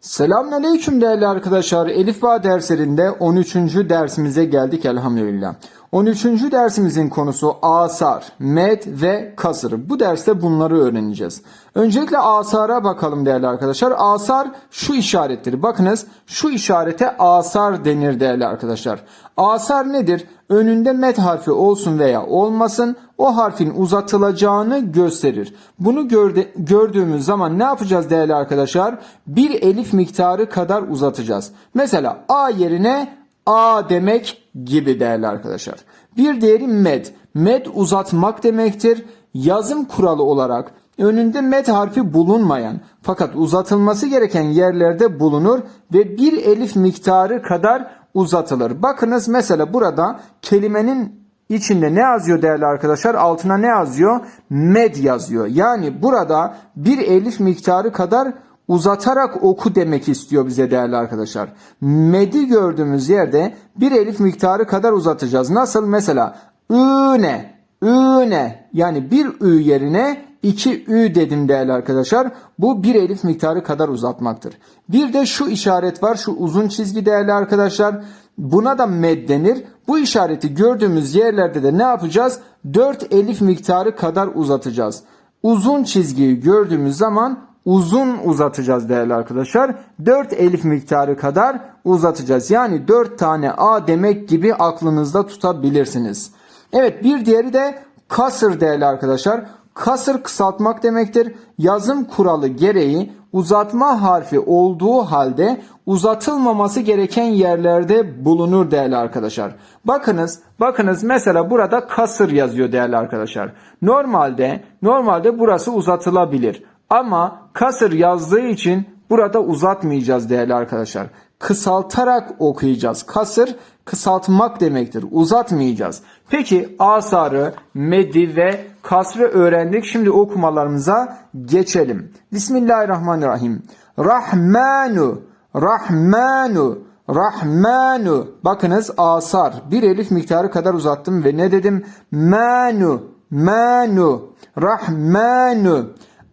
Selamünaleyküm değerli arkadaşlar. Elif Bağ derslerinde 13. dersimize geldik elhamdülillah. 13. dersimizin konusu asar, med ve kasır. Bu derste bunları öğreneceğiz. Öncelikle asara bakalım değerli arkadaşlar. Asar şu işarettir. Bakınız şu işarete asar denir değerli arkadaşlar. Asar nedir? Önünde met harfi olsun veya olmasın o harfin uzatılacağını gösterir. Bunu görde, gördüğümüz zaman ne yapacağız değerli arkadaşlar? Bir elif miktarı kadar uzatacağız. Mesela A yerine A demek gibi değerli arkadaşlar. Bir diğeri med. Med uzatmak demektir. Yazım kuralı olarak önünde med harfi bulunmayan fakat uzatılması gereken yerlerde bulunur ve bir elif miktarı kadar uzatılır. Bakınız mesela burada kelimenin içinde ne yazıyor değerli arkadaşlar? Altına ne yazıyor? Med yazıyor. Yani burada bir elif miktarı kadar uzatarak oku demek istiyor bize değerli arkadaşlar. Med'i gördüğümüz yerde bir elif miktarı kadar uzatacağız. Nasıl? Mesela üne, üne yani bir ü yerine iki ü dedim değerli arkadaşlar. Bu bir elif miktarı kadar uzatmaktır. Bir de şu işaret var. Şu uzun çizgi değerli arkadaşlar. Buna da med denir. Bu işareti gördüğümüz yerlerde de ne yapacağız? 4 elif miktarı kadar uzatacağız. Uzun çizgiyi gördüğümüz zaman uzun uzatacağız değerli arkadaşlar. 4 elif miktarı kadar uzatacağız. Yani 4 tane A demek gibi aklınızda tutabilirsiniz. Evet bir diğeri de kasır değerli arkadaşlar. Kasır kısaltmak demektir. Yazım kuralı gereği uzatma harfi olduğu halde uzatılmaması gereken yerlerde bulunur değerli arkadaşlar. Bakınız, bakınız mesela burada kasır yazıyor değerli arkadaşlar. Normalde, normalde burası uzatılabilir. Ama kasır yazdığı için burada uzatmayacağız değerli arkadaşlar. Kısaltarak okuyacağız. Kasır kısaltmak demektir. Uzatmayacağız. Peki asarı, medi ve kasrı öğrendik. Şimdi okumalarımıza geçelim. Bismillahirrahmanirrahim. Rahmanu, Rahmanu, Rahmanu. Bakınız asar. Bir elif miktarı kadar uzattım ve ne dedim? Manu, manu, Rahmanu.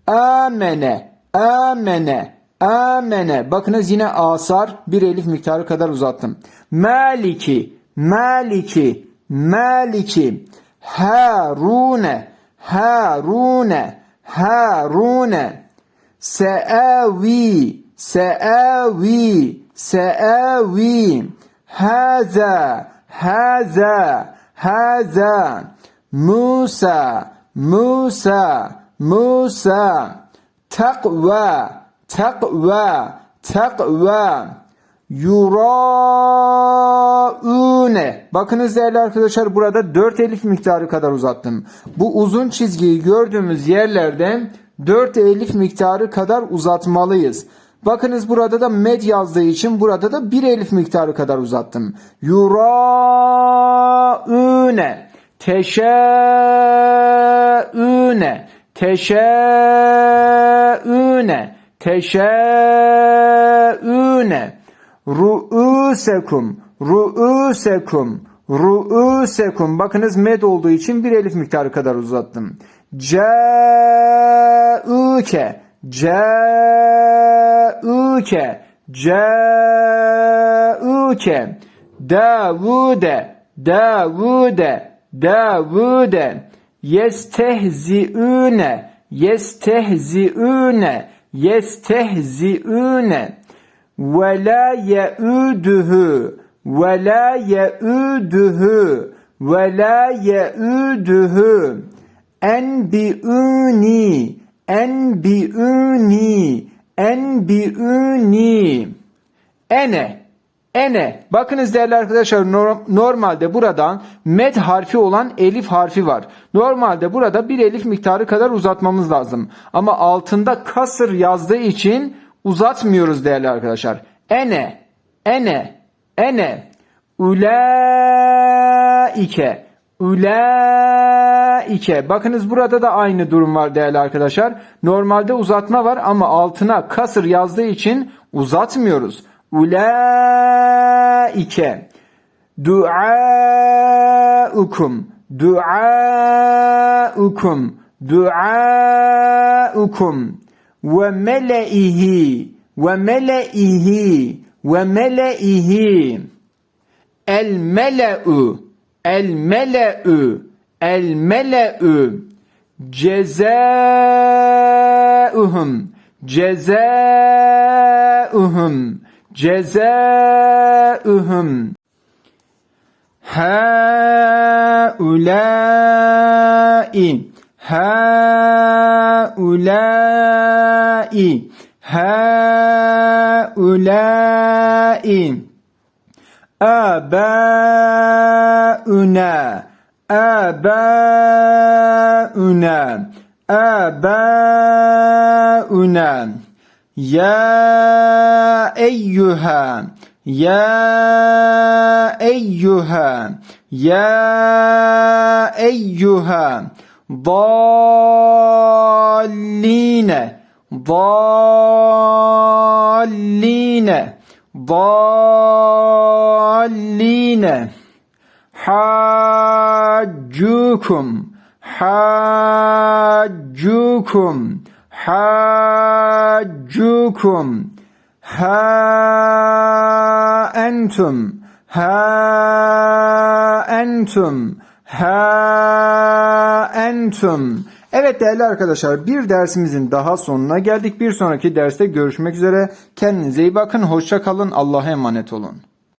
Amene, amene, amene. Bakınız yine asar bir elif miktarı kadar uzattım. Maliki, maliki, maliki. Harune, harune, harune. Seavi, seavi, seavi. Haza, haza, haza. Musa, Musa, Musa. Takva, takva, takva. Yuraune. Bakınız değerli arkadaşlar burada 4 elif miktarı kadar uzattım. Bu uzun çizgiyi gördüğümüz yerlerde 4 elif miktarı kadar uzatmalıyız. Bakınız burada da med yazdığı için burada da 1 elif miktarı kadar uzattım. Yuraune. Teşe'üne. Teşe'üne. Teşe'üne. Ru'usekum. Ru'usekum. Ru'usekum. Bakınız med olduğu için bir elif miktarı kadar uzattım. Ca'uke. Ca'uke. Ca'uke. Davude. Davude. Davude. Yestehzi'üne. Yestehzi'üne. Yestehzi'üne. Ve la ye'üdühü. Ve la ye'üdühü. Ve la ye'üdühü. Enbi'üni. Enbi'üni. Enbi'üni. Ene. Ene. Bakınız değerli arkadaşlar nor- normalde buradan med harfi olan elif harfi var. Normalde burada bir elif miktarı kadar uzatmamız lazım. Ama altında kasır yazdığı için uzatmıyoruz değerli arkadaşlar. Ene. Ene. Ene. Ulaike. Ulaike. Bakınız burada da aynı durum var değerli arkadaşlar. Normalde uzatma var ama altına kasır yazdığı için uzatmıyoruz. Ulaike. Duaukum. Duaukum. Duaukum. Ve meleihi. ve meleihi ve meleihi el mele'u el mele'u el mele'u cezauhum cezauhum cezauhum هؤلاء هؤلاء هؤلاء آباؤنا آباؤنا آباؤنا ya eyyüha Ya eyyüha Ya eyyüha Dalline Dalline Dalline Haccukum Haccukum haccukum ha entum ha entum ha entum Evet değerli arkadaşlar bir dersimizin daha sonuna geldik. Bir sonraki derste görüşmek üzere. Kendinize iyi bakın. Hoşça kalın. Allah'a emanet olun.